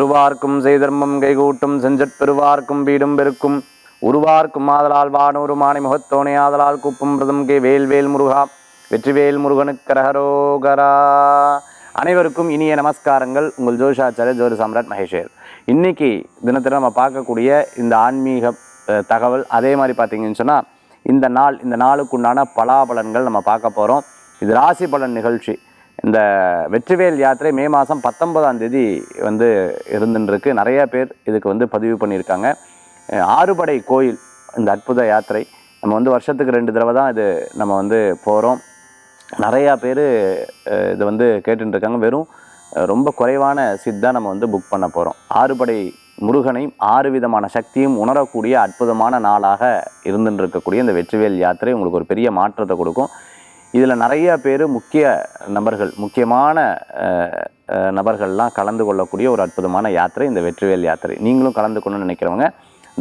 பெறுவார்க்கும் செய்தர்மம் கைகூட்டும் செஞ்சற்பெறுவார்க்கும் வீடும் பெருக்கும். உருவார்க்கும் ஆதலால் வானூறு மாணி முகத்தோனே ஆதலால் கூப்பும் பிரதம் கே வேல்வேல் முருகா. வெற்றிவேல் முருகனுக்கரகரோகரா அனைவருக்கும் இனிய நமஸ்காரங்கள். உங்கள் ஜோஷாச்சாரிய ஜோதி சாம்ராட் மகேஷர். இன்னைக்கு தினத்தில் நம்ம பார்க்கக்கூடிய இந்த ஆன்மீக தகவல் அதே மாதிரி பார்த்தீங்கன்னு சொன்னால் இந்த நாள் இந்த நாளுக்குண்டான பலாபலன்கள் நம்ம பார்க்க போகிறோம் இது ராசி பலன் நிகழ்ச்சி. இந்த வெற்றிவேல் யாத்திரை மே மாதம் பத்தொன்பதாம் தேதி வந்து இருந்துருக்கு நிறைய பேர் இதுக்கு வந்து பதிவு பண்ணியிருக்காங்க. ஆறுபடை கோயில் இந்த அற்புத யாத்திரை. நம்ம வந்து வருஷத்துக்கு ரெண்டு தடவை தான் இது நம்ம வந்து போகிறோம் நிறையா பேர் இது வந்து கேட்டுருக்காங்க இருக்காங்க வெறும் ரொம்ப குறைவான சீட் தான் நம்ம வந்து புக் பண்ண போகிறோம் ஆறுபடை முருகனையும் ஆறு விதமான சக்தியும் உணரக்கூடிய அற்புதமான நாளாக இருந்துருக்கக்கூடிய இருக்கக்கூடிய இந்த வெற்றிவேல் யாத்திரை உங்களுக்கு ஒரு பெரிய மாற்றத்தை கொடுக்கும். இதில் நிறைய பேர் முக்கிய நபர்கள் முக்கியமான நபர்கள்லாம் கலந்து கொள்ளக்கூடிய ஒரு அற்புதமான யாத்திரை இந்த வெற்றிவேல் யாத்திரை. நீங்களும் கலந்துக்கணும்னு நினைக்கிறவங்க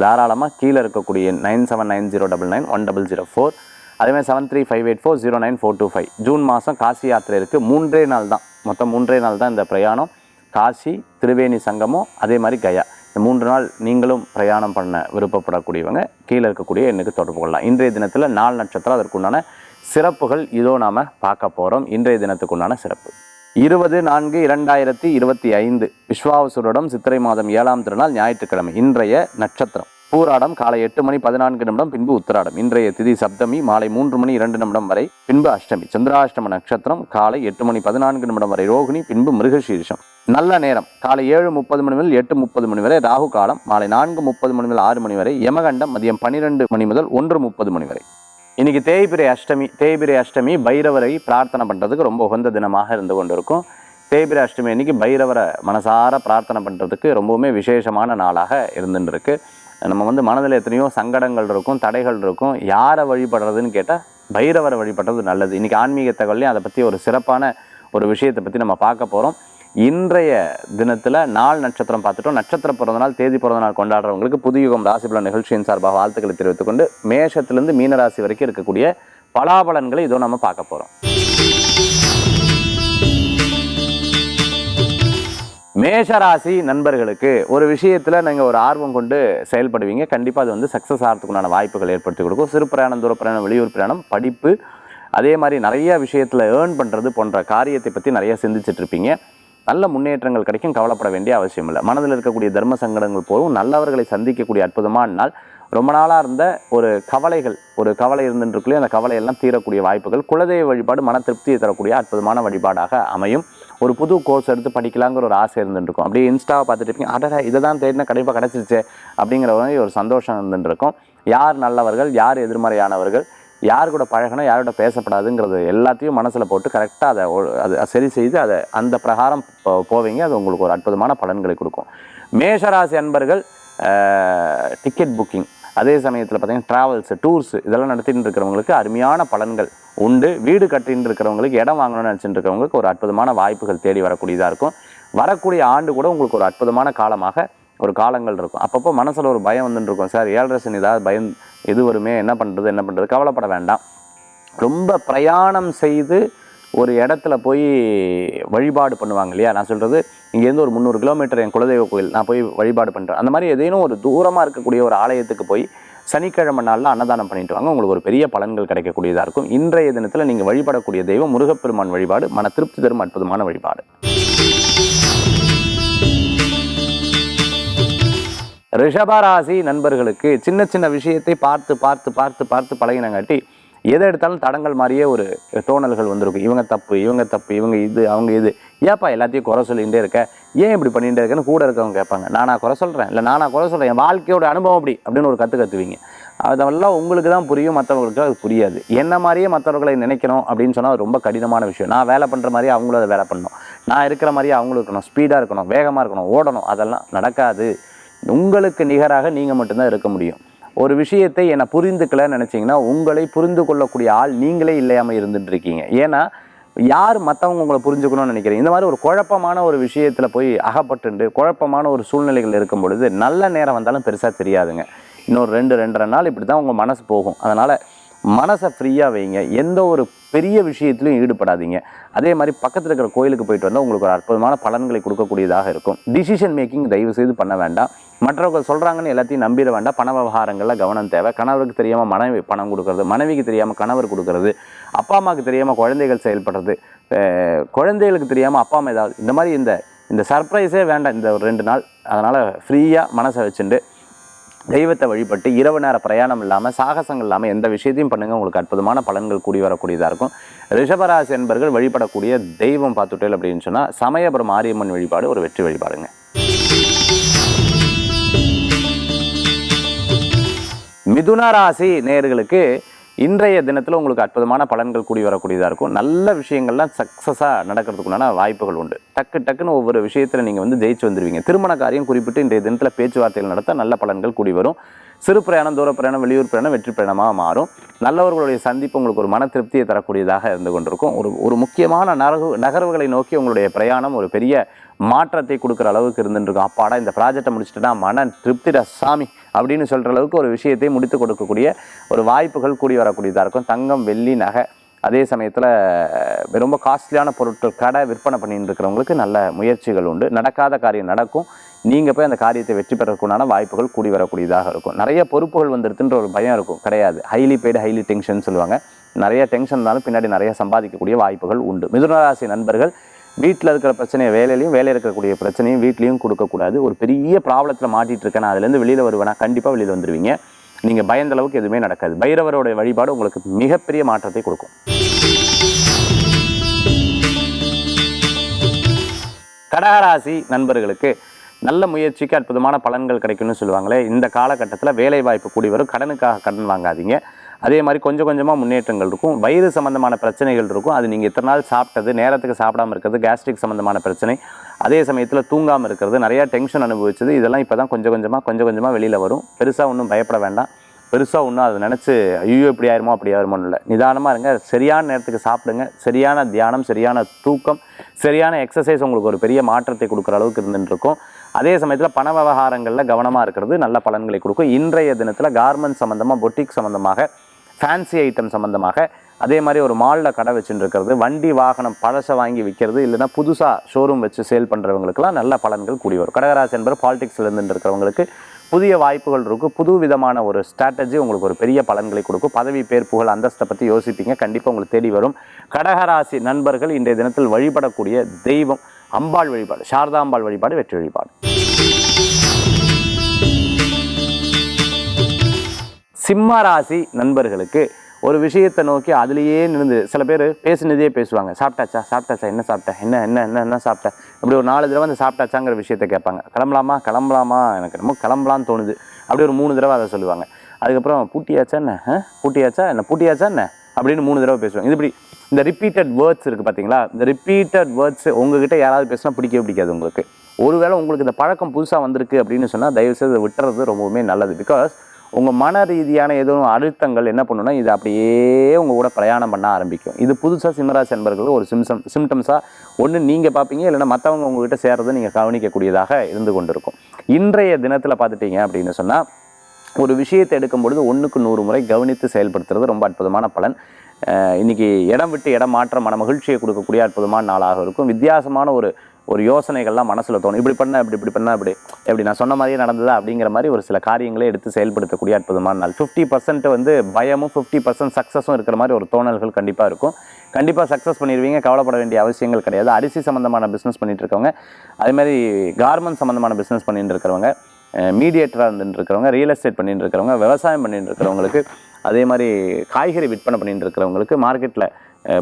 தாராளமாக கீழே இருக்கக்கூடிய nine seven nine zero double nine one double zero four அதேமாதிரி seven three five eight four zero nine four two five. June மாதம் காசி யாத்திரை இருக்குது மூன்றே நாள் தான். மொத்தம் மூன்றே நாள் தான் இந்த பிரயாணம். காசி திரிவேணி சங்கமும் அதே மாதிரி கயா. இந்த மூன்று நாள் நீங்களும் பிரயாணம் பண்ண விருப்பப்படக்கூடியவங்க கீழே இருக்கக்கூடிய எனக்கு தொடர்பு கொள்ளலாம். இன்றைய தினத்தில் நாலு நட்சத்திரம் அதற்குண்டான சிறப்புகள் இதோ நாம் பார்க்க போகிறோம் இன்றைய தினத்துக்குண்டான சிறப்பு. இருபது நான்கு இரண்டாயிரத்தி இருபத்தி ஐந்து விஸ்வாவசுரிடம் சித்திரை மாதம் ஏழாம் திருநாள் ஞாயிற்றுக்கிழமை இன்றைய நட்சத்திரம். பூராடம் காலை எட்டு மணி பதினான்கு நிமிடம் பின்பு உத்திராடம். இன்றைய திதி சப்தமி மாலை மூன்று மணி இரண்டு நிமிடம் வரை பின்பு அஷ்டமி. சந்திராஷ்டம நட்சத்திரம் காலை எட்டு மணி பதினான்கு நிமிடம் வரை ரோகிணி பின்பு மிருகசீரிஷம். நல்ல நேரம் காலை ஏழு முப்பது மணி முதல் எட்டு முப்பது மணி வரை ராகு காலம் மாலை நான்கு முப்பது மணி முதல் ஆறு மணி வரை யமகண்டம் மதியம் பன்னிரெண்டு மணி முதல் ஒன்று முப்பது மணி வரை. இன்னைக்கு தேய்பிரை அஷ்டமி தேய்பிரை அஷ்டமி பைரவரை பிரார்த்தனை பண்ணுறதுக்கு ரொம்ப உகந்த தினமாக இருந்து கொண்டிருக்கும். தேய்பிரை அஷ்டமி அன்னைக்கு பைரவரை மனசார பிரார்த்தனை பண்ணுறதுக்கு ரொம்பவுமே விசேஷமான நாளாக இருந்துருக்கு நம்ம வந்து மனதில் எத்தனையோ சங்கடங்கள் இருக்கும் தடைகள் இருக்கும். யாரை வழிபடுறதுன்னு கேட்டால் பைரவரை வழிபடுறது நல்லது. இன்னைக்கு ஆன்மீக தகவலையும் அதை பற்றி ஒரு சிறப்பான ஒரு விஷயத்தை பற்றி நம்ம பார்க்க போகிறோம் இன்றைய தினத்தில் நாள் நட்சத்திரம் பார்த்துட்டோம். நட்சத்திர பிறந்த நாள் தேதி பிறந்த நாள் கொண்டாடுறவங்களுக்கு புதுயுகம் ராசிபலன் நிகழ்ச்சியின் சார்பாக வாழ்த்துக்களை தெரிவித்துக் கொண்டு மேஷத்திலிருந்து மீனராசி வரைக்கும் இருக்கக்கூடிய பலாபலன்களை இதோ நம்ம பார்க்க போகிறோம் மேஷராசி நண்பர்களுக்கு ஒரு விஷயத்தில் நீங்கள் ஒரு ஆர்வம் கொண்டு செயல்படுவீங்க. கண்டிப்பாக அது வந்து சக்ஸஸ் ஆகிறதுக்குண்டான வாய்ப்புகள் ஏற்படுத்தி கொடுக்கும். சிறு பிரயாணம் தூர பிரயாணம் வெளியூர் பிரயாணம் படிப்பு அதே மாதிரி நிறைய விஷயத்தில் ஏர்ன் பண்ணுறது போன்ற காரியத்தை பற்றி நிறைய சிந்திச்சிட்டு இருப்பீங்க. நல்ல முன்னேற்றங்கள் கிடைக்கும் கவலைப்பட வேண்டிய அவசியம் இல்லை மனதில் இருக்கக்கூடிய தர்ம சங்கடங்கள் போதும் நல்லவர்களை சந்திக்கக்கூடிய அற்புதமான நாள். ரொம்ப நாளாக இருந்த ஒரு கவலைகள் ஒரு கவலை இருந்துருக்குள்ளே அந்த கவலையெல்லாம் தீரக்கூடிய வாய்ப்புகள். குலதெய்வ வழிபாடு மன திருப்தியை தரக்கூடிய அற்புதமான வழிபாடாக அமையும். ஒரு புது கோர்ஸ் எடுத்து படிக்கலாங்கிற ஒரு ஆசை இருந்துருக்கும். அப்படியே இன்ஸ்டாவை பார்த்துட்டு இருப்பீங்க அடடா இதை தான் தேடினா கண்டிப்பாக கிடச்சிருச்சே அப்படிங்கிற மாதிரி ஒரு சந்தோஷம் இருந்துருக்கும். யார் நல்லவர்கள் யார் எதிர்மறையானவர்கள் யார் கூட பழகணும் யாரோட பேசப்படாதுங்கிறது எல்லாத்தையும் மனசில் போட்டு கரெக்டாக அதை அதை அது சரி செய்து அதை அந்த பிரகாரம் போவீங்க. அது உங்களுக்கு ஒரு அற்புதமான பலன்களை கொடுக்கும். மேஷராசி அன்பர்கள் டிக்கெட் புக்கிங் அதே சமயத்தில் பார்த்தீங்கன்னா ட்ராவல்ஸு டூர்ஸு இதெல்லாம் நடத்திட்டு இருக்கிறவங்களுக்கு அருமையான பலன்கள் உண்டு. வீடு கட்டின்னு இருக்கிறவங்களுக்கு இடம் வாங்கணும்னு நினச்சிட்டு இருக்கிறவங்களுக்கு ஒரு அற்புதமான வாய்ப்புகள் தேடி வரக்கூடியதாக இருக்கும். வரக்கூடிய ஆண்டு கூட உங்களுக்கு ஒரு அற்புதமான காலமாக ஒரு காலங்கள் இருக்கும். அப்பப்போ மனசில் ஒரு பயம் வந்துட்டு இருக்கும். சார் ஏழரை சனி ஏதாவது பயம் எது வருமே என்ன பண்ணுறது என்ன பண்ணுறது கவலைப்பட வேண்டாம். ரொம்ப பிரயாணம் செய்து ஒரு இடத்துல போய் வழிபாடு பண்ணுவாங்க இல்லையா? நான் சொல்கிறது இங்கேருந்து ஒரு முந்நூறு கிலோமீட்டர் என் குலதெய்வ கோயில் நான் போய் வழிபாடு பண்ணுறேன் அந்த மாதிரி எதேனும் ஒரு தூரமாக இருக்கக்கூடிய ஒரு ஆலயத்துக்கு போய் சனிக்கிழமை நாளில் அன்னதானம் பண்ணிட்டு வாங்க. உங்களுக்கு ஒரு பெரிய பலன்கள் கிடைக்கக்கூடியதாக இருக்கும். இன்றைய தினத்தில் நீங்கள் வழிபடக்கூடிய தெய்வம் முருகப்பெருமான் வழிபாடு மன திருப்தி தரும் அற்புதமான வழிபாடு. ரிஷபராசி நண்பர்களுக்கு சின்ன சின்ன விஷயத்தை பார்த்து பார்த்து பார்த்து பார்த்து பழகினங்காட்டி எதை எடுத்தாலும் தடங்கள் மாதிரியே ஒரு தோணல்கள் வந்திருக்கும். இவங்க தப்பு இவங்க தப்பு இவங்க இது அவங்க இது. ஏப்பா எல்லாத்தையும் குறை சொல்லிகிட்டே இருக்க? ஏன் இப்படி பண்ணிகிட்டே இருக்கேன்னு கூட இருக்கவங்க கேட்பாங்க. நானா குறை சொல்கிறேன் இல்லை நானா குறை சொல்கிறேன் என் வாழ்க்கையோட அனுபவம் அப்படி அப்படின்னு ஒரு கற்று கற்றுவீங்க அதெல்லாம் உங்களுக்கு தான் புரியும் மற்றவங்களுக்கு அது புரியாது. என்ன மாதிரியே மற்றவர்களை நினைக்கணும் அப்படின்னு சொன்னால் ரொம்ப கடினமான விஷயம். நான் வேலை பண்ணுற மாதிரி அவங்களும் அதை வேலை பண்ணணும். நான் இருக்கிற மாதிரியே அவங்களும் இருக்கணும். ஸ்பீடாக இருக்கணும் வேகமாக இருக்கணும் ஓடணும். அதெல்லாம் நடக்காது. உங்களுக்கு நிகராக நீங்கள் மட்டும்தான் இருக்க முடியும். ஒரு விஷயத்தை என்னை புரிந்துக்கலன்னு நினச்சிங்கன்னா உங்களை புரிந்து கொள்ளக்கூடிய ஆள் நீங்களே இல்லையாமல் இருந்துட்டு இருக்கீங்க. ஏன்னா யார் மற்றவங்க உங்களை புரிஞ்சுக்கணும்னு நினைக்கிறீங்க? இந்த மாதிரி ஒரு குழப்பமான ஒரு விஷயத்தில் போய் அகப்பட்டுண்டு குழப்பமான ஒரு சூழ்நிலைகள் இருக்கும் பொழுது நல்ல நேரம் வந்தாலும் பெருசாக தெரியாதுங்க. இன்னொரு ரெண்டு ரெண்டரை நாள் இப்படி தான் உங்கள் மனசு போகும். அதனால் மனசை ஃப்ரீயாக வைங்க. எந்த ஒரு பெரிய விஷயத்திலையும் ஈடுபடாதீங்க. அதே மாதிரி பக்கத்தில் இருக்கிற கோயிலுக்கு போயிட்டு வந்தால் உங்களுக்கு ஒரு அற்புதமான பலன்களை கொடுக்கக்கூடியதாக இருக்கும். டிசிஷன் மேக்கிங் தயவு செய்து பண்ண வேண்டாம். மற்றவங்க சொல்கிறாங்கன்னு எல்லாத்தையும் நம்பிட வேண்டாம். பண விவகாரங்களில் கவனம் தேவை. கணவருக்கு தெரியாமல் மனைவி பணம் கொடுக்கறது மனைவிக்கு தெரியாமல் கணவர் கொடுக்கறது அப்பா அம்மாவுக்கு தெரியாமல் குழந்தைகள் செயல்படுறது குழந்தைகளுக்கு தெரியாமல் அப்பா அம்மா ஏதாவது இந்த மாதிரி இந்த இந்த சர்ப்ரைஸே வேண்டாம். இந்த ஒரு ரெண்டு நாள். அதனால் ஃப்ரீயாக மனசை வச்சுட்டு தெய்வத்தை வழிபட்டு இரவு நேர பிரயாணம் இல்லாமல் சாகசங்கள் இல்லாமல் எந்த விஷயத்தையும் பண்ணுங்கள் உங்களுக்கு அற்புதமான பலன்கள் கூடி வரக்கூடியதாக இருக்கும். ரிஷபராசி என்பர்கள் வழிபடக்கூடிய தெய்வம் பார்த்துட்டேல் அப்படின்னு சொன்னால் சமயபுரம் மாரியம்மன் வழிபாடு ஒரு வெற்றி வழிபாடுங்க. மிதுன ராசி நேயர்களுக்கு இன்றைய தினத்தில் உங்களுக்கு அற்புதமான பலன்கள் கூடி வரக்கூடியதாக இருக்கும். நல்ல விஷயங்கள்லாம் சக்ஸஸாக நடக்கிறதுக்குண்டான வாய்ப்புகள் உண்டு. டக்கு டக்குன்னு ஒவ்வொரு விஷயத்தில் நீங்கள் வந்து ஜெயிச்சு வந்துடுவீங்க திருமண காரியம் குறிப்பிட்டு இன்றைய தினத்தில் பேச்சுவார்த்தைகள் நடத்த நல்ல பலன்கள் கூடி வரும். சிறு பிரயாணம் தூர பிரயாணம் வெளியூர் பிரயாணம் வெற்றி பிரயாணமாக மாறும். நல்லவர்களுடைய சந்திப்பு உங்களுக்கு ஒரு மன திருப்தியை தரக்கூடியதாக இருந்து கொண்டிருக்கும். ஒரு ஒரு முக்கியமான நகர்வு நகர்வுகளை நோக்கி உங்களுடைய பிரயாணம் ஒரு பெரிய மாற்றத்தை கொடுக்குற அளவுக்கு இருந்துருக்கும் அப்பாடா இந்த ப்ராஜெக்டை முடிச்சுட்டுனா மன திருப்திடா சாமி. அப்படின்னு சொல்கிற அளவுக்கு ஒரு விஷயத்தை முடித்து கொடுக்கக்கூடிய ஒரு வாய்ப்புகள் கூடி வரக்கூடியதாக இருக்கும். தங்கம் வெள்ளி நகை அதே சமயத்தில் ரொம்ப காஸ்ட்லியான பொருட்கள் கடை விற்பனை பண்ணிட்டு இருக்கிறவங்களுக்கு நல்ல முயற்சிகள் உண்டு. நடக்காத காரியம் நடக்கும். நீங்கள் போய் அந்த காரியத்தை வெற்றி பெறக்குண்டான வாய்ப்புகள் கூடி வரக்கூடியதாக இருக்கும். நிறைய பொறுப்புகள் வந்துடுதுன்ற ஒரு பயம் இருக்கும். கிடையாது. ஹைலி பெய்டு ஹைலி டென்ஷன் சொல்லுவாங்க. நிறைய டென்ஷன் இருந்தாலும் பின்னாடி நிறைய சம்பாதிக்கக்கூடிய வாய்ப்புகள் உண்டு. மிதுனராசி நண்பர்கள் வீட்டில் இருக்கிற பிரச்சனையை வேலையிலையும் வேலையில் இருக்கக்கூடிய பிரச்சனையும் வீட்லேயும் கொடுக்கக்கூடாது. ஒரு பெரிய ப்ராப்ளத்தில் மாட்டிட்டு இருக்கேன் நான் அதுலேருந்து வெளியில் வருவேனா கண்டிப்பாக வெளியில் வந்துடுவீங்க நீங்கள் பயந்த அளவுக்கு எதுவுமே நடக்காது. பைரவரோட வழிபாடு உங்களுக்கு மிகப்பெரிய மாற்றத்தை கொடுக்கும். கடகராசி நண்பர்களுக்கு நல்ல முயற்சிக்கு அற்புதமான பலன்கள் கிடைக்கும்னு சொல்லுவாங்களே இந்த காலகட்டத்தில் வேலை வாய்ப்பு கூடி வரும் கடனுக்காக கடன் வாங்காதீங்க. அதே மாதிரி கொஞ்சம் கொஞ்சமாக முன்னேற்றங்கள் இருக்கும். வயிறு சம்மந்தமான பிரச்சனைகள் இருக்கும். அது நீங்கள் இத்தனை நாள் சாப்பிட்டது நேரத்துக்கு சாப்பிடாம இருக்கிறது கேஸ்ட்ரிக் சம்மந்தமான பிரச்சனை. அதே சமயத்தில் தூங்காமல் இருக்கிறது நிறையா டென்ஷன் அனுபவிச்சது. இதெல்லாம் இப்போ தான் கொஞ்சம் கொஞ்சமாக கொஞ்சம் கொஞ்சமாக வெளியில் வரும். பெருசாக ஒன்றும் பயப்பட வேண்டாம். பெருசாக ஒன்றும் அதை நினச்சி ஐயோ இப்படி ஆயிருமோ அப்படி ஆயிருமோன்னு இல்லை. நிதானமாக இருங்க. சரியான நேரத்துக்கு சாப்பிடுங்க. சரியான தியானம் சரியான தூக்கம் சரியான எக்ஸசைஸ் உங்களுக்கு ஒரு பெரிய மாற்றத்தை கொடுக்குற அளவுக்கு இருந்துருக்கும் அதே சமயத்தில் பண விவகாரங்களில் கவனமாக இருக்கிறது நல்ல பலன்களை கொடுக்கும். இன்றைய தினத்தில் கார்மெண்ட் சம்மந்தமாக பொட்டிக் சம்மந்தமாக ஃபேன்சி ஐட்டம் சம்மந்தமாக அதே மாதிரி ஒரு மாலில் கடை வச்சுட்டு இருக்கிறது வண்டி வாகனம் பழசை வாங்கி விற்கிறது இல்லைன்னா புதுசாக ஷோரூம் வச்சு சேல் பண்ணுறவங்களுக்குலாம் நல்ல பலன்கள் கூடி வரும். கடகராசி என்பது பாலிடிக்ஸ்லேருந்து இருக்கிறவங்களுக்கு புதிய வாய்ப்புகள் இருக்கும். புது விதமான ஒரு ஸ்ட்ராட்டஜி உங்களுக்கு ஒரு பெரிய பலன்களை கொடுக்கும். பதவி பேர் புகழ் அந்தஸ்தை பற்றி யோசிப்பீங்க. கண்டிப்பாக உங்களுக்கு தேடி வரும். கடகராசி நண்பர்கள் இன்றைய தினத்தில் வழிபடக்கூடிய தெய்வம் அம்பாள் வழிபாடு சாரதாம்பாள் வழிபாடு வெற்றி வழிபாடு. சிம்ம ராசி நண்பர்களுக்கு ஒரு விஷயத்தை நோக்கி அதுலேயே நின்று சில பேர் பேசினதே பேசுவாங்க. சாப்பிட்டாச்சா? சாப்பிட்டாச்சா? என்ன சாப்பிட்டேன் என்ன என்ன என்ன என்ன சாப்பிட்ட? இப்படி ஒரு நாலு தடவை அந்த சாப்பிட்டாச்சாங்கிற விஷயத்த கேட்பாங்க. கிளம்பலாமா? கிளம்பலாமா? எனக்கு என்னமோ கிளம்பலான்னு தோணுது. அப்படி ஒரு மூணு தடவை அதை சொல்லுவாங்க. அதுக்கப்புறம் பூட்டியாச்சா என்ன? ஆ? பூட்டியாச்சா? என்ன? பூட்டியாச்சா என்ன? அப்படின்னு மூணு தடவை பேசுவாங்க. இது இப்படி இந்த ரிப்பீட்டட் வேர்ட்ஸ் இருக்குது பார்த்தீங்களா இந்த ரிப்பீட்டட் வேர்ட்ஸ் உங்ககிட்ட யாராவது பேசினா பிடிக்கவே பிடிக்காது உங்களுக்கு. ஒருவேளை உங்களுக்கு இந்த பழக்கம் புதுசாக வந்திருக்கு அப்படின்னு சொன்னால் தயவுசெய்து விட்டுறது ரொம்பவுமே நல்லது. பிகாஸ் உங்கள் மன ரீதியான ஏதோ அழுத்தங்கள் என்ன பண்ணுன்னா இது அப்படியே உங்கள் கூட பிரயாணம் பண்ண ஆரம்பிக்கும். இது புதுசாக சிம்மராசி என்பர்களுக்கு ஒரு சிம்சம் சிம்டம்ஸாக ஒன்று நீங்கள் பார்ப்பீங்க இல்லைன்னா மற்றவங்க உங்ககிட்ட சேர்றதை நீங்கள் கவனிக்கக்கூடியதாக இருந்து கொண்டிருக்கும். இன்றைய தினத்தில் பார்த்துட்டீங்க அப்படின்னு சொன்னால் ஒரு விஷயத்தை எடுக்கும் பொழுது ஒன்றுக்கு நூறு முறை கவனித்து செயல்படுத்துறது ரொம்ப அற்புதமான பலன். இன்றைக்கி இன்னைக்கு இடம் விட்டு இடம் மாற்ற மன மகிழ்ச்சியை கொடுக்கக்கூடிய அற்புதமான நாளாக இருக்கும். வித்தியாசமான ஒரு ஒரு யோசனைகள்லாம் மனசில் தோணும். இப்படி பண்ண இப்படி இப்படி பண்ண இப்படி எப்படி நான் சொன்ன மாதிரியே நடந்ததா அப்படிங்கிற மாதிரி ஒரு சில காரியங்களை எடுத்து செயல்படுத்தக்கூடிய அற்புதமான நாள். ஃபிஃப்டி பர்சன்ட் வந்து பயமும் ஃபிஃப்டி பர்சன்ட் சக்ஸஸும் இருக்கிற மாதிரி ஒரு தோணல்கள் கண்டிப்பாக இருக்கும். கண்டிப்பாக சக்ஸஸ் பண்ணிடுவீங்க கவலைப்பட வேண்டிய அவசியங்கள் கிடையாது. அரிசி சம்மந்தமான பிஸ்னஸ் பண்ணிகிட்டு இருக்கவங்க அதேமாதிரி கார்மெண்ட் சம்மந்தமான பிஸ்னஸ் பண்ணிட்டு இருக்கிறவங்க மீடியேட்டராக இருந்துட்டு இருக்கிறவங்க ரியல் எஸ்டேட் பண்ணிட்டு இருக்கிறவங்க விவசாயம் பண்ணிட்டு இருக்கிறவங்களுக்கு அதே மாதிரி காய்கறி விற்பனை பண்ணிட்டு இருக்கிறவங்களுக்கு மார்க்கெட்டில்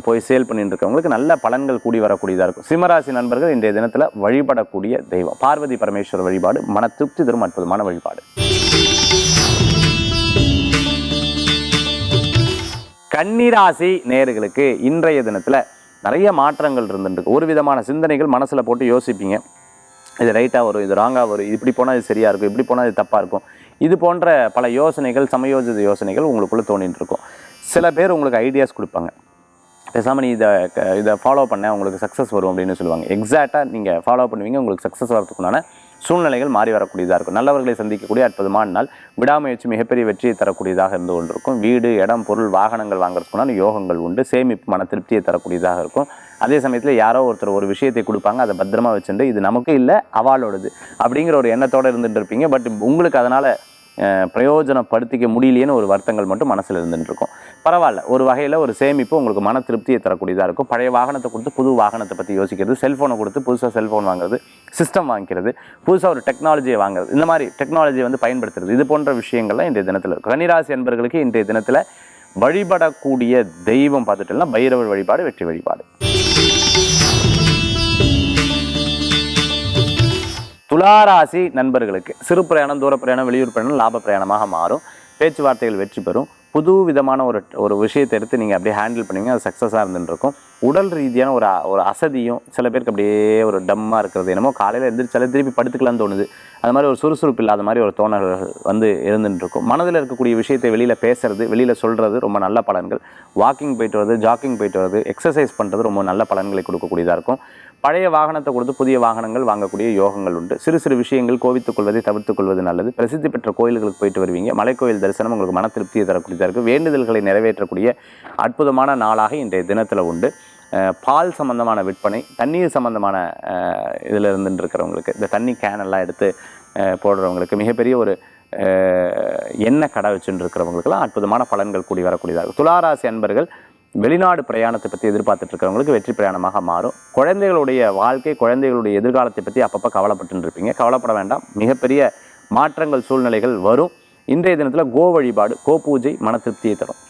போய் சேல் பண்ணிட்டு இருக்கவங்களுக்கு நல்ல பலன்கள் கூடி வரக்கூடியதாக இருக்கும். சிம்மராசி நண்பர்கள் இன்றைய தினத்தில் வழிபடக்கூடிய தெய்வம். பார்வதி பரமேஸ்வரர் வழிபாடு மன திருப்தி தரும் அற்புதமான வழிபாடு. கன்னிராசி நேர்களுக்கு இன்றைய தினத்தில் நிறைய மாற்றங்கள் இருந்துருக்கு ஒரு விதமான சிந்தனைகள் மனசில் போட்டு யோசிப்பீங்க. இது ரைட்டாக வரும் இது ராங்காக வரும் இப்படி போனால் இது சரியாக இருக்கும் இப்படி போனால் இது தப்பாக இருக்கும். இது போன்ற பல யோசனைகள் சமயோஜித யோசனைகள் உங்களுக்குள்ளே தோணிட்டு இருக்கும் சில பேர் உங்களுக்கு ஐடியாஸ் கொடுப்பாங்க. பேசாமல் நீ இதை இதை ஃபாலோ பண்ண உங்களுக்கு சக்ஸஸ் வரும் அப்படின்னு சொல்லுவாங்க. எக்ஸாக்டாக நீங்கள் ஃபாலோ பண்ணுவீங்க உங்களுக்கு சக்ஸஸ் வரதுக்குண்டான சூழ்நிலைகள் மாறி வரக்கூடியதாக இருக்கும். நல்லவர்களை சந்திக்கக்கூடிய அற்புதமான நாள் விடாமுயற்சி மிகப்பெரிய வெற்றியை தரக்கூடியதாக இருந்து கொண்டிருக்கும். வீடு இடம் பொருள் வாகனங்கள் வாங்குறதுக்குண்டான யோகங்கள் உண்டு. சேமிப்பு மன திருப்தியை தரக்கூடியதாக இருக்கும். அதே சமயத்தில் யாரோ ஒருத்தர் ஒரு விஷயத்தை கொடுப்பாங்க அதை பத்திரமா வச்சுட்டு இது நமக்கு இல்லை அவாளோடது அப்படிங்கிற ஒரு எண்ணத்தோடு இருந்துட்டு இருப்பீங்க. பட் உங்களுக்கு அதனால் பிரயோஜனப்படுத்திக்க முடியலையேன்னு ஒரு வருத்தங்கள் மட்டும் மனசில் இருந்துட்டு இருக்கும். பரவாயில்ல. ஒரு வகையில் ஒரு சேமிப்பு உங்களுக்கு மன திருப்தியை தரக்கூடியதாக இருக்கும். பழைய வாகனத்தை கொடுத்து புது வாகனத்தை பற்றி யோசிக்கிறது செல்ஃபோனை கொடுத்து புதுசாக செல்ஃபோன் வாங்குறது சிஸ்டம் வாங்கிக்கிறது புதுசாக ஒரு டெக்னாலஜியை வாங்குறது இந்த மாதிரி டெக்னாலஜியை வந்து பயன்படுத்துறது இது போன்ற விஷயங்கள்லாம் இன்றைய தினத்தில் இருக்கும். கன்னிராசி என்பர்களுக்கு இன்றைய தினத்தில் வழிபடக்கூடிய தெய்வம் பார்த்துட்டோம்னா பைரவர் வழிபாடு வெற்றி வழிபாடு. துளாராசி நண்பர்களுக்கு சிறு பிரயாணம் தூர பிரயாணம் வெளியூர் பிரயாணம் லாப பிரயாணமாக மாறும். பேச்சுவார்த்தைகள் வெற்றி பெறும். புது விதமான ஒரு ஒரு விஷயத்தை எடுத்து நீங்கள் அப்படியே ஹேண்டில் பண்ணுவீங்க. அது சக்ஸஸாக இருந்துருக்கும் உடல் ரீதியான ஒரு ஒரு அசதியும் சில பேருக்கு அப்படியே ஒரு டம்மாக இருக்கிறது என்னமோ காலையில் எழுந்திரிச்சாலே திருப்பி படுத்துக்கலாம்னு தோணுது. அது மாதிரி ஒரு சுறுசுறுப்பு இல்லாத மாதிரி ஒரு தோணல்கள் வந்து இருந்துட்டுருக்கும் மனதில் இருக்கக்கூடிய விஷயத்தை வெளியில் பேசுறது வெளியில் சொல்கிறது ரொம்ப நல்ல பலன்கள். வாக்கிங் போயிட்டு வருது ஜாக்கிங் போயிட்டு வருது எக்ஸசைஸ் பண்ணுறது ரொம்ப நல்ல பலன்களை கொடுக்கக்கூடியதாக இருக்கும். பழைய வாகனத்தை கொடுத்து புதிய வாகனங்கள் வாங்கக்கூடிய யோகங்கள் உண்டு. சிறு சிறு விஷயங்கள் கோவித்துக் கொள்வதை தவிர்த்துக் கொள்வது நல்லது. பிரசித்தி பெற்ற கோயில்களுக்கு போயிட்டு வருவீங்க. மலைக்கோயில் தரிசனம் உங்களுக்கு மன திருப்தியை தரக்கூடியதாக இருக்கும் வேண்டுதல்களை நிறைவேற்றக்கூடிய அற்புதமான நாளாக இன்றைய தினத்தில் உண்டு. அஹ் பால் சம்பந்தமான விற்பனை தண்ணீர் சம்பந்தமான அஹ், இதுல இருந்துட்டு இருக்கிறவங்களுக்கு இந்த தண்ணி கேன் எல்லாம் எடுத்து அஹ், போடுறவங்களுக்கு மிகப்பெரிய ஒரு அஹ், எண்ணெய் கடை வச்சுட்டு இருக்கிறவங்களுக்கெல்லாம் அற்புதமான பலன்கள் கூடி வரக்கூடியதாக இருக்கும் துளாராசி அன்பர்கள் வெளிநாடு பிரயாணத்தை பற்றி எதிர்பார்த்துட்டு இருக்கிறவங்களுக்கு வெற்றி பிரயாணமாக மாறும். குழந்தைகளுடைய வாழ்க்கை குழந்தைகளுடைய எதிர்காலத்தை பற்றி அப்பப்போ கவலைப்பட்டு இருப்பீங்க கவலைப்பட வேண்டாம். மிகப்பெரிய மாற்றங்கள் சூழ்நிலைகள் வரும். இன்றைய தினத்தில் கோ வழிபாடு கோ பூஜை மன திருப்தியை தரும்.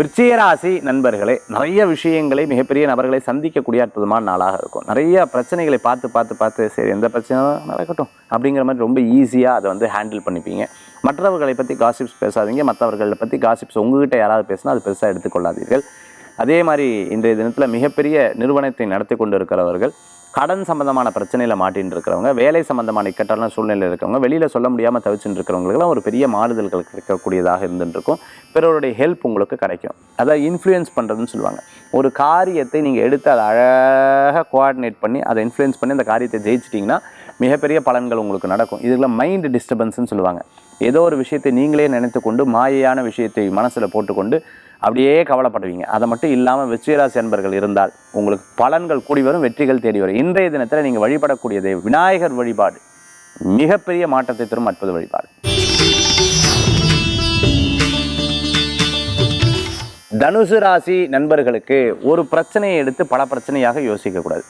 விருச்சிகராசி நண்பர்களே நிறைய விஷயங்களை மிகப்பெரிய நபர்களை சந்திக்கக்கூடிய அற்புதமான நாளாக இருக்கும். நிறைய பிரச்சனைகளை பார்த்து பார்த்து பார்த்து சரி எந்த பிரச்சனையும் நடக்கட்டும் அப்படிங்கிற மாதிரி ரொம்ப ஈஸியாக அதை வந்து ஹேண்டில் பண்ணிப்பீங்க. மற்றவர்களை பற்றி காசிப்ஸ் பேசாதீங்க. மற்றவர்களை பற்றி காசிப்ஸ் உங்ககிட்ட யாராவது பேசினா அது பெருசாக எடுத்துக்கொள்ளாதீர்கள். அதே மாதிரி இன்றைய தினத்தில் மிகப்பெரிய நிறுவனத்தை நடத்தி கொண்டு இருக்கிறவர்கள் கடன் சம்பந்தமான பிரச்சனையில் மாட்டின்னு இருக்கிறவங்க வேலை சம்பந்தமான இக்கட்டான சூழ்நிலையில் இருக்கிறவங்க வெளியில் சொல்ல முடியாமல் தவிச்சுட்டு இருக்கிறவங்களுக்குலாம் ஒரு பெரிய மாறுதல்கள் கிடைக்கக்கூடியதாக இருந்துருக்கும். பிறருடைய ஹெல்ப் உங்களுக்கு கிடைக்கும். அதாவது இன்ஃப்ளூயன்ஸ் பண்ணுறதுன்னு சொல்லுவாங்க. ஒரு காரியத்தை நீங்கள் எடுத்து அதை அழகாக கோஆர்டினேட் பண்ணி அதை இன்ஃப்ளூயன்ஸ் பண்ணி அந்த காரியத்தை ஜெயிச்சிட்டிங்கன்னா மிகப்பெரிய பலன்கள் உங்களுக்கு நடக்கும். இதுக்குள்ள மைண்ட் டிஸ்டர்பன்ஸ்னு சொல்லுவாங்க. ஏதோ ஒரு விஷயத்தை நீங்களே நினைத்து கொண்டு மாயையான விஷயத்தை மனசில் போட்டுக்கொண்டு அப்படியே கவலைப்படுவீங்க. அதை மட்டும் இல்லாமல் வெற்றிராசி அன்பர்கள் இருந்தால் உங்களுக்கு பலன்கள் கூடி வரும் வெற்றிகள் தேடி வரும். இன்றைய தினத்தில் நீங்கள் வழிபடக்கூடியது விநாயகர் வழிபாடு. மிகப்பெரிய மாற்றத்தை தரும் அற்புத வழிபாடு. தனுசு ராசி நண்பர்களுக்கு ஒரு பிரச்சனையை எடுத்து பல பிரச்சனையாக யோசிக்கக்கூடாது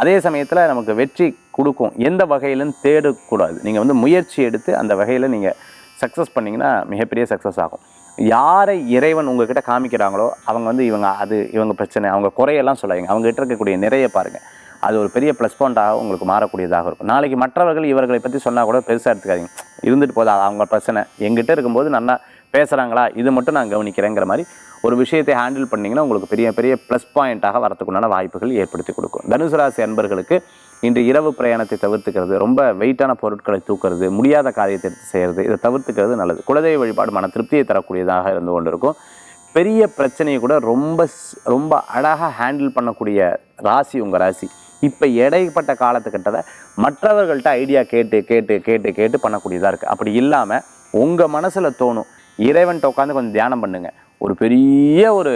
அதே சமயத்தில் நமக்கு வெற்றி கொடுக்கும். எந்த வகையிலும் தேடக்கூடாது. நீங்கள் வந்து முயற்சி எடுத்து அந்த வகையில் நீங்கள் சக்ஸஸ் பண்ணிங்கன்னா மிகப்பெரிய சக்ஸஸ் ஆகும். யாரை இறைவன் உங்ககிட்ட காமிக்கிறாங்களோ அவங்க வந்து இவங்க அது இவங்க பிரச்சனை அவங்க குறையெல்லாம் சொல்லாதீங்க. அவங்க கிட்ட இருக்கக்கூடிய நிறைய பாருங்கள் அது ஒரு பெரிய ப்ளஸ் பாயிண்ட்டாக உங்களுக்கு மாறக்கூடியதாக இருக்கும். நாளைக்கு மற்றவர்கள் இவர்களை பற்றி சொன்னால் கூட பெருசாக எடுத்துக்காதீங்க. இருந்துட்டு போதா அவங்க பிரச்சனை. எங்கிட்ட இருக்கும்போது நல்லா பேசுகிறாங்களா இது மட்டும் நான் கவனிக்கிறேங்கிற மாதிரி ஒரு விஷயத்தை ஹேண்டில் பண்ணிங்கன்னா உங்களுக்கு பெரிய பெரிய ப்ளஸ் பாயிண்ட்டாக வரத்துக்குண்டான வாய்ப்புகள் ஏற்படுத்தி கொடுக்கும். தனுசு ராசி அன்பர்களுக்கு இன்று இரவு பிரயாணத்தை தவிர்த்துக்கிறது ரொம்ப வெயிட்டான பொருட்களை தூக்குறது முடியாத காரியத்தை எடுத்து செய்கிறது இதை தவிர்த்துக்கிறது நல்லது. குலதெய்வ வழிபாடு மன திருப்தியை தரக்கூடியதாக இருந்து கொண்டிருக்கும். பெரிய பிரச்சனையை கூட ரொம்ப ஸ்- ரொம்ப அழகாக ஹேண்டில் பண்ணக்கூடிய ராசி உங்கள் ராசி. இப்போ இடைப்பட்ட காலத்துக்கிட்டதை மற்றவர்கள்ட்ட ஐடியா கேட்டு கேட்டு கேட்டு கேட்டு பண்ணக்கூடியதாக இருக்குது அப்படி இல்லாமல் உங்கள் மனசில் தோணும் இறைவன்ட்ட உட்காந்து கொஞ்சம் தியானம் பண்ணுங்கள் ஒரு பெரிய ஒரு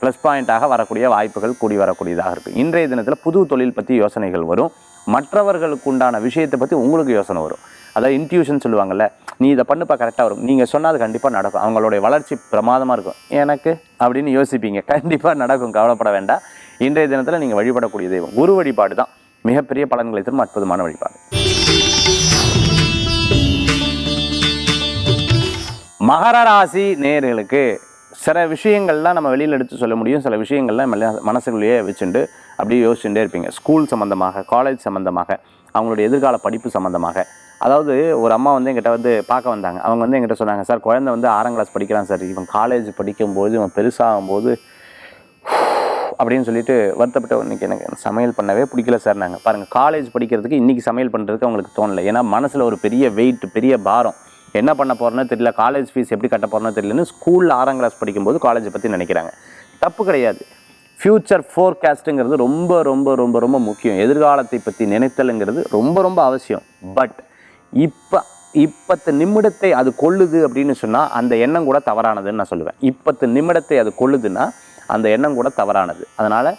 ப்ளஸ் பாயிண்ட்டாக வரக்கூடிய வாய்ப்புகள் கூடி வரக்கூடியதாக இருக்குது இன்றைய தினத்தில் புது தொழில் பற்றி யோசனைகள் வரும். மற்றவர்களுக்கு உண்டான விஷயத்தை பற்றி உங்களுக்கு யோசனை வரும். அதாவது இன்ட்யூஷன் சொல்லுவாங்கள்ல நீ இதை பண்ணுப்பா கரெக்டாக வரும். நீங்கள் சொன்னால் அது கண்டிப்பாக நடக்கும். அவங்களுடைய வளர்ச்சி பிரமாதமாக இருக்கும். எனக்கு அப்படின்னு யோசிப்பீங்க. கண்டிப்பாக நடக்கும். கவலைப்பட வேண்டாம். இன்றைய தினத்தில் நீங்கள் வழிபடக்கூடிய தெய்வம். குரு வழிபாடு தான் மிகப்பெரிய பலன்களை தரும் அற்புதமான வழிபாடு. மகர ராசி நேர்களுக்கு சில விஷயங்கள்லாம் நம்ம வெளியில் எடுத்து சொல்ல முடியும். சில விஷயங்கள்லாம் மனசுக்குள்ளேயே வச்சுட்டு அப்படியே யோசிச்சுட்டே இருப்பீங்க. ஸ்கூல் சம்மந்தமாக காலேஜ் சம்மந்தமாக அவங்களுடைய எதிர்கால படிப்பு சம்மந்தமாக அதாவது ஒரு அம்மா வந்து எங்கிட்ட வந்து பார்க்க வந்தாங்க. அவங்க வந்து எங்கிட்ட சொன்னாங்க சார் குழந்தை வந்து ஆறாம் கிளாஸ் படிக்கிறான் சார். இவன் காலேஜ் படிக்கும்போது இவன் பெருசாகும்போது அப்படின்னு சொல்லிட்டு வருத்தப்பட்ட இன்னைக்கு எனக்கு சமையல் பண்ணவே பிடிக்கல சார் நாங்கள் பாருங்கள் காலேஜ் படிக்கிறதுக்கு இன்றைக்கி சமையல் பண்ணுறதுக்கு அவங்களுக்கு தோணலை. ஏன்னா மனசில் ஒரு பெரிய வெயிட் பெரிய பாரம். என்ன பண்ண போகிறோன்னு தெரியல காலேஜ் ஃபீஸ் எப்படி கட்ட போகிறோன்னு தெரியலன்னு ஸ்கூலில் ஆறாம் கிளாஸ் படிக்கும்போது காலேஜை பற்றி நினைக்கிறாங்க. தப்பு கிடையாது. ஃப்யூச்சர் ஃபோர்காஸ்ட்டுங்கிறது ரொம்ப ரொம்ப ரொம்ப ரொம்ப முக்கியம். எதிர்காலத்தை பற்றி நினைத்தலுங்கிறது ரொம்ப ரொம்ப அவசியம். பட் இப்போ இப்பத்து நிமிடத்தை அது கொள்ளுது அப்படின்னு சொன்னால் அந்த எண்ணம் கூட தவறானதுன்னு நான் சொல்லுவேன். இப்பத்து நிமிடத்தை அது கொள்ளுதுன்னா அந்த எண்ணம் கூட தவறானது. அதனால்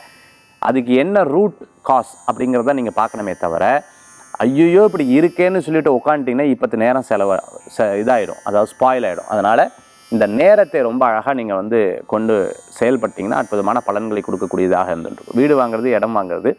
அதுக்கு என்ன ரூட் காஸ் அப்படிங்கிறத நீங்கள் பார்க்கணுமே தவிர ஐயோ இப்படி இருக்கேன்னு சொல்லிட்டு உட்காந்துட்டிங்கன்னா இப்போ நேரம் செலவு ச இதாகிடும் அதாவது ஸ்பாயில் ஆகிடும் அதனால் இந்த நேரத்தை ரொம்ப அழகாக நீங்கள் வந்து கொண்டு செயல்பட்டிங்கன்னா அற்புதமான பலன்களை கொடுக்கக்கூடியதாக இருந்துட்டு வீடு வாங்குறது இடம் வாங்குறது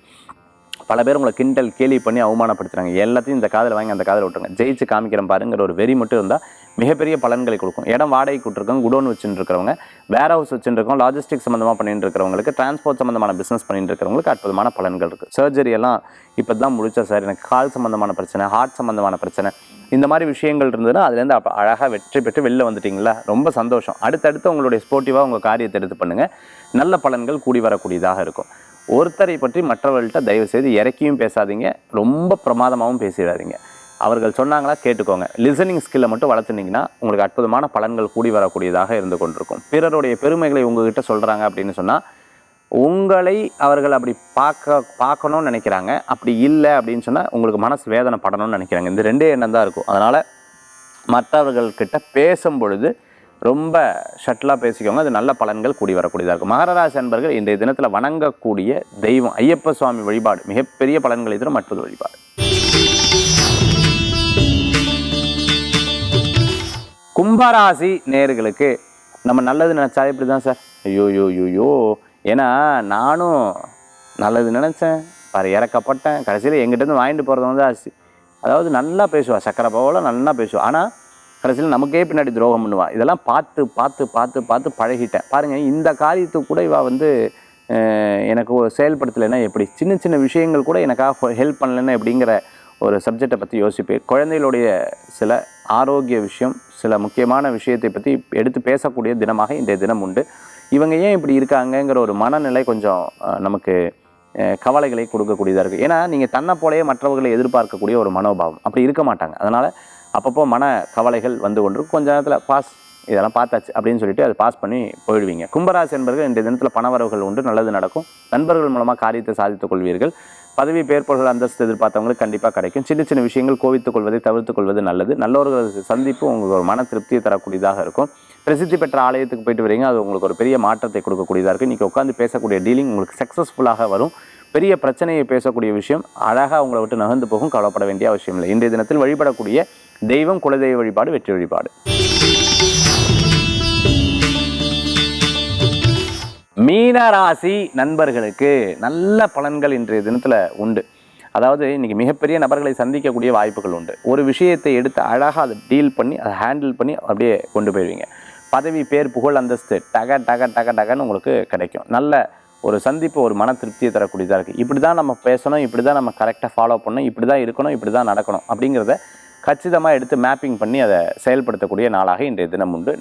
பல பேர் உங்களை கிண்டல் கேலி பண்ணி அவமானப்படுத்துறாங்க. எல்லாத்தையும் இந்த காதில் வாங்கி அந்த காதில் விட்டுருங்க. ஜெயிச்சு காமிக்கிறேன் பாருங்கிற ஒரு வெறி மட்டும் இருந்தால் மிகப்பெரிய பலன்களை கொடுக்கும். இடம் வாடகை கொடுத்துருக்கோம் குடோன் வச்சுட்டு இருக்கிறவங்க வேர் ஹவுஸ் வச்சுட்டு இருக்கோம் லாஜிஸ்டிக் சம்மந்தமாக பண்ணிட்டு இருக்கிறவங்களுக்கு டிரான்ஸ்போர்ட் சம்மந்தமான பிஸ்னஸ் பண்ணிட்டு இருக்கிறவங்களுக்கு அற்புதமான பலன்கள் இருக்குது சர்ஜரி எல்லாம் இப்போ தான் முடிச்சா சார் எனக்கு கால் சம்மந்தமான பிரச்சனை ஹார்ட் சம்மந்தமான பிரச்சனை இந்த மாதிரி விஷயங்கள் இருந்ததுன்னா அதுலேருந்து அப்போ அழகாக வெற்றி பெற்று வெளில வந்துட்டிங்களா? ரொம்ப சந்தோஷம். அடுத்தடுத்து உங்களுடைய ஸ்போர்ட்டிவாக உங்கள் காரியத்தை எடுத்து பண்ணுங்கள் நல்ல பலன்கள் கூடி வரக்கூடியதாக இருக்கும். ஒருத்தரை பற்றி மற்றவர்கள்ட்ட தயவு செய்து இறக்கியும் பேசாதீங்க. ரொம்ப பிரமாதமாகவும் பேசிடாதீங்க. அவர்கள் சொன்னாங்களா கேட்டுக்கோங்க. லிசனிங் ஸ்கில்லை மட்டும் வளர்த்துனீங்கன்னா உங்களுக்கு அற்புதமான பலன்கள் கூடி வரக்கூடியதாக இருந்து கொண்டிருக்கும். பிறருடைய பெருமைகளை உங்ககிட்ட சொல்கிறாங்க அப்படின்னு சொன்னால் உங்களை அவர்கள் அப்படி பார்க்க பார்க்கணும்னு நினைக்கிறாங்க. அப்படி இல்லை அப்படின்னு சொன்னால் உங்களுக்கு மனசு வேதனை படணும்னு நினைக்கிறாங்க. இந்த ரெண்டே எண்ணம் தான் இருக்கும். அதனால் மற்றவர்கள்கிட்ட பேசும் பொழுது ரொம்ப ஷட்டிலாக பேசிக்கோங்க. அது நல்ல பலன்கள் கூடி வரக்கூடியதாக இருக்கும். மகரராசி அன்பர்கள் இன்றைய தினத்தில் வணங்கக்கூடிய தெய்வம் ஐயப்ப சுவாமி வழிபாடு. மிகப்பெரிய பலன்களை தரும் மற்றொரு வழிபாடு. கும்பராசி நேர்களுக்கு நம்ம நல்லது நினச்சா இப்படி தான் சார். ஐயோ யோ யோ யோ ஏன்னா நானும் நல்லது நினச்சேன். பாரு இறக்கப்பட்டேன். கடைசியில் எங்கிட்டேருந்து வாங்கிட்டு போகிறது வந்து அரிசி அதாவது நல்லா பேசுவாள் சக்கரை போல நல்லா பேசுவாள் ஆனால் கடைசியில் நமக்கே பின்னாடி துரோகம் பண்ணுவாள் இதெல்லாம் பார்த்து பார்த்து பார்த்து பார்த்து பழகிட்டேன். பாருங்கள் இந்த காரியத்துக்கு கூட இவா வந்து எனக்கு செயல்படுத்தலைன்னா எப்படி? சின்ன சின்ன விஷயங்கள் கூட எனக்காக ஹெல்ப் பண்ணலைன்னா எப்படிங்கிற ஒரு சப்ஜெக்டை பற்றி யோசிப்பேன். குழந்தைகளுடைய சில ஆரோக்கிய விஷயம் சில முக்கியமான விஷயத்தை பற்றி எடுத்து பேசக்கூடிய தினமாக இந்த தினம் உண்டு. இவங்க ஏன் இப்படி இருக்காங்கங்கிற ஒரு மனநிலை கொஞ்சம் நமக்கு கவலைகளை கொடுக்கக்கூடியதாக இருக்குது ஏன்னா நீங்கள் தன்னை போலவே மற்றவர்களை எதிர்பார்க்கக்கூடிய ஒரு மனோபாவம். அப்படி இருக்க மாட்டாங்க. அதனால் அப்பப்போ மன கவலைகள் வந்து கொண்டிருக்கும் கொஞ்ச நேரத்தில் பாஸ் இதெல்லாம் பார்த்தாச்சு அப்படின்னு சொல்லிட்டு அதை பாஸ் பண்ணி போயிடுவீங்க. கும்பராசி என்பர்கள் இன்றைய தினத்தில் பணவரவுகள் உண்டு நல்லது நடக்கும். நண்பர்கள் மூலமாக காரியத்தை சாதித்துக் கொள்வீர்கள். பதவி பேர்பொருள் அந்தஸ்து எதிர்பார்த்தவங்களுக்கு கண்டிப்பாக கிடைக்கும். சின்ன சின்ன விஷயங்கள் கோவித்துக் கொள்வதை தவிர்த்துக் கொள்வது நல்லது. நல்லவர்கள் சந்திப்பு உங்களுக்கு ஒரு மன திருப்தியை தரக்கூடியதாக இருக்கும். பிரசித்தி பெற்ற ஆலயத்துக்கு போயிட்டு வரீங்க அது உங்களுக்கு ஒரு பெரிய மாற்றத்தை கொடுக்கக்கூடியதாக இருக்குது இன்றைக்கி உட்காந்து பேசக்கூடிய டீலிங் உங்களுக்கு சக்ஸஸ்ஃபுல்லாக வரும். பெரிய பிரச்சனையை பேசக்கூடிய விஷயம் அழகாக உங்களை விட்டு நகர்ந்து போகும். கவலைப்பட வேண்டிய அவசியம் இல்லை. இன்றைய தினத்தில் வழிபடக்கூடிய தெய்வம் குலதெய்வ வழிபாடு வெற்றி வழிபாடு. மீனராசி நண்பர்களுக்கு நல்ல பலன்கள் இன்றைய தினத்தில் உண்டு. அதாவது இன்றைக்கி மிகப்பெரிய நபர்களை சந்திக்கக்கூடிய வாய்ப்புகள் உண்டு. ஒரு விஷயத்தை எடுத்து அழகாக அதை டீல் பண்ணி அதை ஹேண்டில் பண்ணி அப்படியே கொண்டு போயிடுவீங்க. பதவி பேர் புகழ் அந்தஸ்து டக டக டக டகன்னு உங்களுக்கு கிடைக்கும். நல்ல ஒரு சந்திப்பு ஒரு மன திருப்தியை தரக்கூடியதாக இருக்குது இப்படி தான் நம்ம பேசணும் இப்படி தான் நம்ம கரெக்டாக ஃபாலோ பண்ணணும் இப்படி தான் இருக்கணும் இப்படி தான் நடக்கணும் அப்படிங்கிறத கச்சிதமாக எடுத்து மேப்பிங் பண்ணி அதை செயல்படுத்தக்கூடிய நாளாக இன்றைய தினம் உண்டு.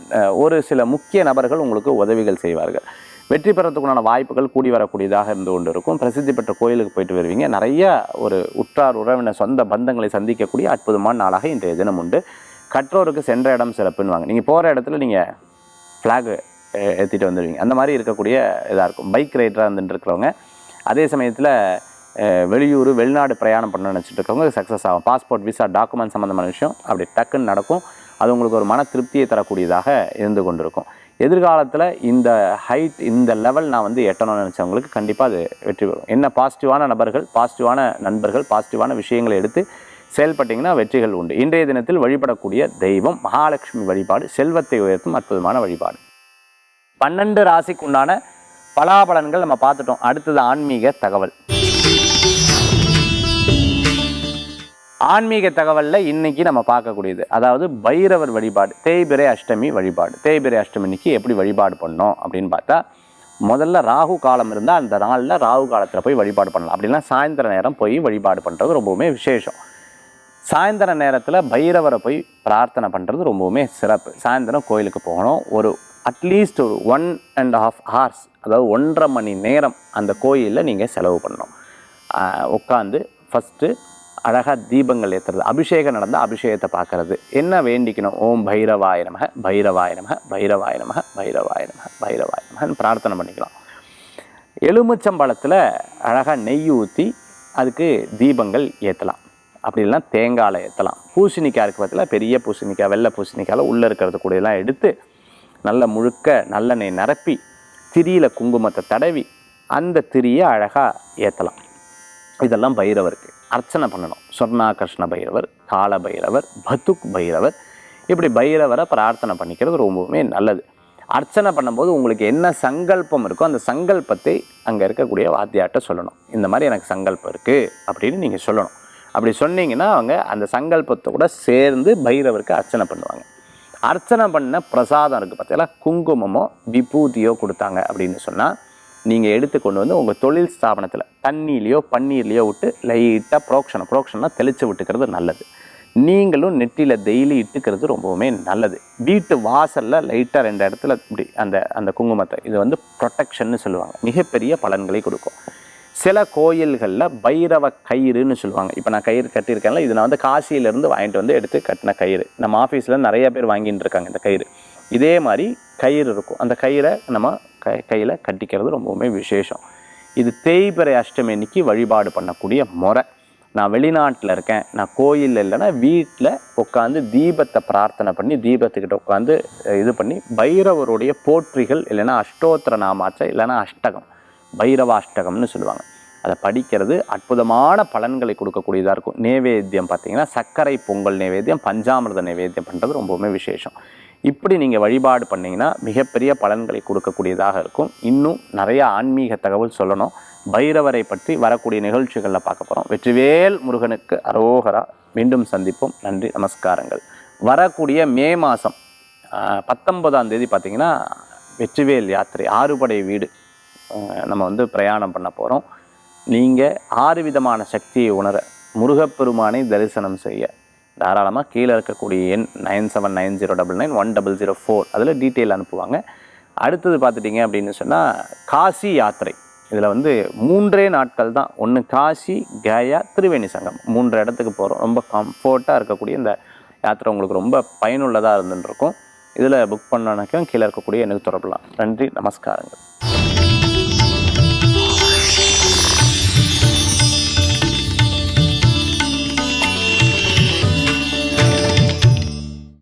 ஒரு சில முக்கிய நபர்கள் உங்களுக்கு உதவிகள் செய்வார்கள். வெற்றி பெறத்துக்குண்டான வாய்ப்புகள் கூடி வரக்கூடியதாக இருந்து கொண்டு இருக்கும். பிரசித்தி பெற்ற கோயிலுக்கு போயிட்டு வருவீங்க. நிறைய ஒரு உற்றார் உறவினர் சொந்த பந்தங்களை சந்திக்கக்கூடிய அற்புதமான நாளாக இன்றைய தினம் உண்டு. கற்றோருக்கு சென்ற இடம் சிறப்புன்னுவாங்க. நீங்கள் போகிற இடத்துல நீங்கள் ஃப்ளாகு ஏற்றிட்டு வந்துடுவீங்க அந்த மாதிரி இருக்கக்கூடிய இதாக இருக்கும். பைக் ரைடராக இருந்துட்டு இருக்கிறவங்க அதே சமயத்தில் வெளியூர் வெளிநாடு பிரயாணம் பண்ண நினச்சிட்டு இருக்கவங்க சக்ஸஸ் ஆகும். பாஸ்போர்ட் விசா டாக்குமெண்ட் சம்மந்தமான விஷயம் அப்படி டக்குன்னு நடக்கும். அது உங்களுக்கு ஒரு மன திருப்தியை தரக்கூடியதாக இருந்து கொண்டிருக்கும். எதிர்காலத்தில் இந்த ஹைட் இந்த லெவல் நான் வந்து எட்டணும்னு நினச்சவங்களுக்கு கண்டிப்பாக அது வெற்றி பெறும். என்ன பாசிட்டிவான நபர்கள் பாசிட்டிவான நண்பர்கள் பாசிட்டிவான விஷயங்களை எடுத்து செயல்பட்டிங்கன்னா வெற்றிகள் உண்டு. இன்றைய தினத்தில் வழிபடக்கூடிய தெய்வம் மகாலட்சுமி வழிபாடு செல்வத்தை உயர்த்தும் அற்புதமான வழிபாடு. பன்னெண்டு ராசிக்கு உண்டான பலாபலன்கள் நம்ம பார்த்துட்டோம். அடுத்தது ஆன்மீக தகவல். ஆன்மீக தகவலில் இன்றைக்கி நம்ம பார்க்கக்கூடியது. அதாவது பைரவர் வழிபாடு தேய்பிரை அஷ்டமி வழிபாடு. தேய்பிரை அஷ்டமிக்கு எப்படி வழிபாடு பண்ணோம் அப்படின்னு பார்த்தா முதல்ல ராகு காலம் இருந்தால் அந்த நாளில் ராகு காலத்தில் போய் வழிபாடு பண்ணலாம். அப்படின்னா சாயந்தர நேரம் போய் வழிபாடு பண்ணுறது ரொம்பவுமே விசேஷம். சாயந்தர நேரத்தில் பைரவரை போய் பிரார்த்தனை பண்ணுறது ரொம்பவுமே சிறப்பு. சாயந்தரம் கோயிலுக்கு போகணும். ஒரு அட்லீஸ்ட் ஒரு ஒன் அண்ட் ஹாஃப் ஹார்ஸ் அதாவது ஒன்றரை மணி நேரம் அந்த கோயிலில் நீங்கள் செலவு பண்ணணும். உட்காந்து ஃபஸ்ட்டு அழகாக தீபங்கள் ஏற்றுறது அபிஷேகம் நடந்தால் அபிஷேகத்தை பார்க்கறது. என்ன வேண்டிக்கணும்? ஓம் பைரவாய நமக பைரவாய நமக பைரவாய நமக பைரவாய நமக பைரவாய நமகன்னு பிரார்த்தனை பண்ணிக்கலாம் எலுமிச்சம்பழத்தில் அழகாக நெய் ஊற்றி அதுக்கு தீபங்கள் ஏற்றலாம் அப்படி இல்லைன்னா தேங்காயில் ஏற்றலாம் பூசணிக்காய் இருக்க பற்றில பெரிய பூசணிக்காய் வெள்ளை பூசணிக்காயில் உள்ளே இருக்கிறது கூட எல்லாம் எடுத்து நல்ல முழுக்க நல்லெண்ணெய் நிரப்பி திரியில் குங்குமத்தை தடவி அந்த திரியை அழகாக ஏற்றலாம் இதெல்லாம் பைரவருக்கு. அர்ச்சனை பண்ணணும். சொர்ணாகர்ஷ்ண பைரவர் கால பைரவர் பத்துக் பைரவர். இப்படி பைரவரை பிரார்த்தனை பண்ணிக்கிறது ரொம்பவுமே நல்லது. அர்ச்சனை பண்ணும்போது உங்களுக்கு என்ன சங்கல்பம் இருக்கோ அந்த சங்கல்பத்தை அங்கே இருக்கக்கூடிய வாத்தியாட்ட சொல்லணும். இந்த மாதிரி எனக்கு சங்கல்பம் இருக்குது அப்படின்னு நீங்கள் சொல்லணும். அப்படி சொன்னீங்கன்னா அவங்க அந்த சங்கல்பத்தை கூட சேர்ந்து பைரவருக்கு அர்ச்சனை பண்ணுவாங்க. அர்ச்சனை பண்ண பிரசாதம் இருக்குது பார்த்தீங்களா குங்குமமோ விபூதியோ கொடுத்தாங்க அப்படின்னு சொன்னால் நீங்கள் எடுத்து கொண்டு வந்து உங்கள் தொழில் ஸ்தாபனத்தில் தண்ணியிலையோ பன்னீர்லையோ விட்டு லைட்டாக புரோக்ஷனம் புரோக்ஷனா தெளித்து விட்டுக்கிறது நல்லது. நீங்களும் நெற்றியில் டெய்லி இட்டுக்கிறது ரொம்பவுமே நல்லது. வீட்டு வாசலில் லைட்டாக ரெண்டு இடத்துல இப்படி அந்த அந்த குங்குமத்தை இது வந்து ப்ரொட்டெக்ஷன்னு சொல்லுவாங்க. மிகப்பெரிய பலன்களை கொடுக்கும். சில கோயில்களில் பைரவ கயிறுன்னு சொல்லுவாங்க. இப்போ நான் கயிறு கட்டியிருக்கேன்ல இது நான் வந்து காசியிலேருந்து வாங்கிட்டு வந்து எடுத்து கட்டின கயிறு. நம்ம ஆஃபீஸில் நிறைய பேர் வாங்கிட்டு இருக்காங்க இந்த கயிறு. இதே மாதிரி கயிறு இருக்கும். அந்த கயிறை நம்ம கை கையில் கட்டிக்கிறது ரொம்பவுமே விசேஷம். இது தேய்பிறை அஷ்டமி அன்னைக்கு வழிபாடு பண்ணக்கூடிய முறை. நான் வெளிநாட்டில் இருக்கேன். நான் கோயிலில் இல்லைன்னா வீட்டில் உட்காந்து தீபத்தை பிரார்த்தனை பண்ணி தீபத்துக்கிட்ட உட்காந்து இது பண்ணி பைரவருடைய போற்றிகள் இல்லைன்னா அஷ்டோத்திர நாமாச்சை இல்லைன்னா அஷ்டகம். பைரவாஷ்டகம்னு சொல்லுவாங்க. அதை படிக்கிறது அற்புதமான பலன்களை கொடுக்கக்கூடியதாக இருக்கும். நேவேத்தியம் பார்த்திங்கன்னா சர்க்கரை பொங்கல் நேவேத்தியம் பஞ்சாமிரத நேவேத்தியம் பண்ணுறது ரொம்பவுமே விசேஷம். இப்படி நீங்கள் வழிபாடு பண்ணிங்கன்னா மிகப்பெரிய பலன்களை கொடுக்கக்கூடியதாக இருக்கும். இன்னும் நிறையா ஆன்மீக தகவல் சொல்லணும். பைரவரை பற்றி வரக்கூடிய நிகழ்ச்சிகளில் பார்க்க போகிறோம் வெற்றிவேல் முருகனுக்கு அரோகரா. மீண்டும் சந்திப்போம். நன்றி நமஸ்காரங்கள். வரக்கூடிய மே மாதம் பத்தொன்பதாம் தேதி பார்த்திங்கன்னா வெற்றிவேல் யாத்திரை ஆறுபடை வீடு நம்ம வந்து பிரயாணம் பண்ண போகிறோம் நீங்கள் ஆறு விதமான சக்தியை உணர முருகப்பெருமானை தரிசனம் செய்ய தாராளமாக கீழே இருக்கக்கூடிய எண் nine seven nine zero double nine one double zero four அதில் டீட்டெயில் அனுப்புவாங்க. அடுத்தது பார்த்துட்டிங்க அப்படின்னு சொன்னால் காசி யாத்திரை. இதில் வந்து மூன்றே நாட்கள் தான். ஒன்று காசி கயா திருவேணி சங்கம். மூன்று இடத்துக்கு போகிறோம் ரொம்ப கம்ஃபர்ட்டாக இருக்கக்கூடிய இந்த யாத்திரை உங்களுக்கு ரொம்ப பயனுள்ளதாக இருந்துருக்கும் இதில் புக் பண்ணனாக்கும் கீழே இருக்கக்கூடிய எனக்கு தொடரலாம். நன்றி நமஸ்காரங்கள்.